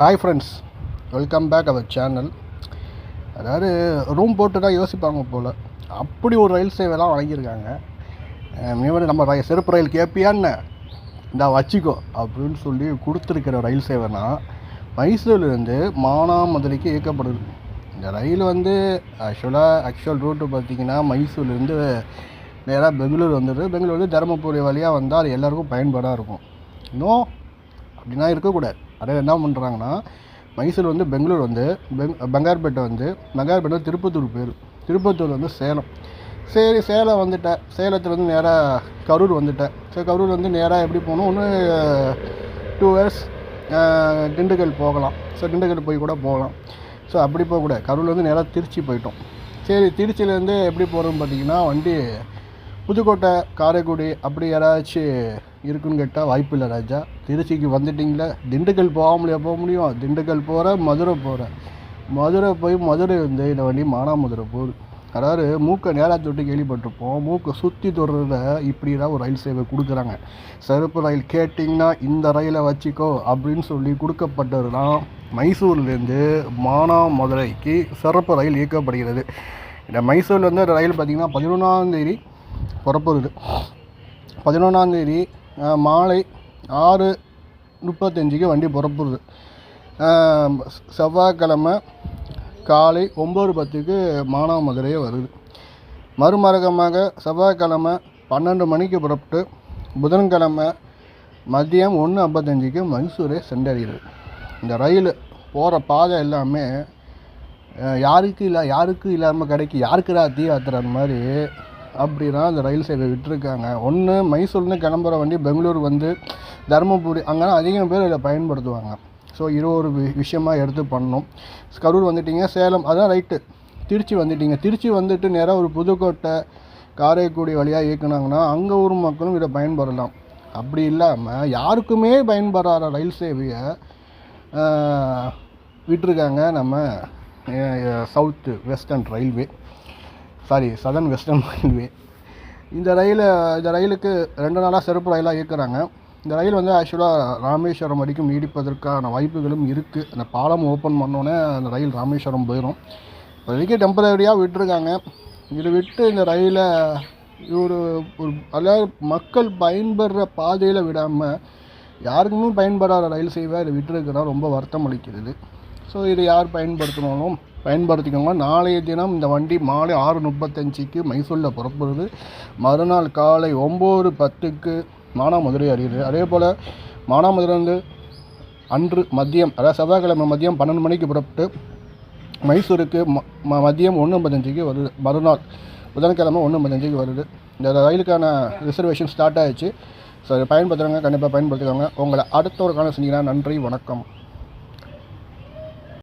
Hi friends welcome back our channel அதாவது room போட்டு தான் யோசிப்பாங்க போல். அப்படி ஒரு ரயில் சேவைலாம் வழங்கியிருக்காங்க. மீண்டும் நம்ம ரயில் செருப்பு ரயில் கேட்பியான்னு இந்தா வச்சுக்கோ அப்படின்னு சொல்லி கொடுத்துருக்கிற ரயில் சேவைனா மைசூர்லேருந்து மானாமதுரைக்கு இயக்கப்படுது. இந்த ரயில் வந்து ஆக்சுவலாக ஆக்சுவல் ரூட்டு பார்த்தீங்கன்னா மைசூர்லேருந்து நேராக பெங்களூர் வந்துடுது பெங்களூர் வந்து தருமபுரி வழியாக வந்தால் அது எல்லாருக்கும் பயன்பாடாக இருக்கும். இன்னும் அப்படின்னா இருக்கக்கூடாது. அதாவது என்ன பண்ணுறாங்கன்னா மைசூர் வந்து பெங்களூர் வந்து பெங் பங்கார்பேட்டை வந்து பங்கார்பேட்டை வந்து திருப்பத்தூர் பேர். திருப்பத்தூர் வந்து சேலம். சரி சேலம் வந்துட்டேன். சேலத்துலேருந்து நேராக கரூர் வந்துட்டேன். சரி கரூர் வந்து நேராக எப்படி போகணும்? ஒன்று டூ ஹவர்ஸ் திண்டுக்கல் போகலாம். ஸோ திண்டுக்கல் போய் கூட போகலாம். ஸோ அப்படி போகக்கூடாது. கரூர்லேருந்து நேராக திருச்சி போயிட்டோம். சரி திருச்சியிலேருந்து எப்படி போகிறோம்னு பார்த்தீங்கன்னா வண்டி புதுக்கோட்டை காரைக்குடி அப்படி யாராச்சும் இருக்குன்னு கேட்டால் வாய்ப்பு இல்லை ராஜா. திருச்சிக்கு வந்துட்டிங்களே திண்டுக்கல் போகாமலையா போக முடியும்? திண்டுக்கல் போகிற மதுரை போகிற மதுரை போய் மதுரை வந்து இந்த வண்டி மானாமதுரை போகுது. அதாவது மூக்கை நேராக தொட்டு கேள்விப்பட்டிருப்போம். மூக்கை சுற்றி தொடுறத இப்படி தான் ஒரு ரயில் சேவை கொடுக்குறாங்க. சிறப்பு ரயில் கேட்டிங்கன்னா இந்த ரயிலை வச்சுக்கோ அப்படின்னு சொல்லி கொடுக்கப்பட்டது தான் மைசூர்லேருந்து மானாமதுரைக்கு சிறப்பு ரயில் இயக்கப்படுகிறது. இந்த மைசூர்லேருந்து ரயில் பார்த்திங்கன்னா பதினொன்றாந்தேதி புறப்படுது பதினொன்றாந்தேதி மாலை ஆறு முப்பத்தஞ்சுக்கு வண்டி புறப்படுது. செவ்வாய்க்கிழமை காலை ஒம்பது பத்துக்கு மானாமதுரையே வருது. மறுமரகமாக செவ்வாய்க்கிழமை பன்னெண்டு மணிக்கு புறப்பட்டு புதன்கிழமை மதியம் ஒன்று ஐம்பத்தஞ்சுக்கு மைசூரை சென்றடைகிறது. இந்த ரயில் போகிற பாதை எல்லாமே யாருக்கு இல்லை யாருக்கு இல்லாமல் கிடைக்கு யாருக்குடா தீ ஆத்துற மாதிரி அப்படின்னா அந்த ரயில் சேவை விட்டுருக்காங்க. ஒன்று மைசூர்னு கிளம்புற வண்டி பெங்களூர் வந்து தருமபுரி அங்கெல்லாம் அதிகம் பேர் இதை பயன்படுத்துவாங்க. ஸோ இது ஒரு வி- விஷயமாக எடுத்து பண்ணணும். கரூர் வந்துட்டீங்க சேலம் அதான் ரைட்டு திருச்சி வந்துட்டீங்க. திருச்சி வந்துட்டு நேராக ஒரு புதுக்கோட்டை காரைக்குடி வழியாக இயக்குனாங்கன்னா அங்கே ஊர் மக்களும் இதை பயன்படலாம். அப்படி இல்லாமல் யாருக்குமே பயன்படாத ரயில் சேவையை விட்டுருக்காங்க நம்ம south western railway. Sorry southern western railway இந்த ரயில் இந்த ரயிலுக்கு ரெண்டு நாளாக சிறப்பு ரயிலாக இயக்குறாங்க. இந்த ரயில் வந்து ஆக்சுவலாக ராமேஸ்வரம் வரைக்கும் நீடிப்பதற்கான வாய்ப்புகளும் இருக்குது அந்த பாலம் ஓப்பன் பண்ணோன்னே அந்த ரயில் ராமேஸ்வரம் போயிடும் இப்போதைக்கு டெம்பரரியாக விட்டுருக்காங்க. இது விட்டு இந்த ரயிலை ஒரு ஒரு அதாவது மக்கள் பயன்படுற பாதையில் விடாமல் யாருக்குமே பயன்படாத ரயில் சேவை இதை விட்டுருக்குன்னா ரொம்ப வருத்தம் அளிக்கிறது ஸோ இதை யார் பயன்படுத்தினாலும் பயன்படுத்திக்கோங்க. நாளைய தினம் இந்த வண்டி மாலை ஆறு முப்பத்தஞ்சுக்கு மைசூரில் புறப்படுது. மறுநாள் காலை ஒம்பது பத்துக்கு மானாமதுரை அறியுது அதே போல் மானாமதுரை வந்து அன்று மதியம் அதாவது செவ்வாய்க்கிழமை மதியம் பன்னெண்டு மணிக்கு புறப்பட்டு மைசூருக்கு ம ம- மதியம் ஒன்று ஐம்பத்தஞ்சுக்கு வருது. மறுநாள் புதன்கிழமை ஒன்று ஐம்பத்தஞ்சுக்கு வருது. இந்த ரயிலுக்கான ரிசர்வேஷன் ஸ்டார்ட் ஆகிடுச்சு ஸோ அதை பயன்படுத்துகிறவங்க கண்டிப்பாக பயன்படுத்திக்கோங்க. உங்களை அடுத்த ஒரு காலம் செஞ்சீங்கன்னா நன்றி வணக்கம்.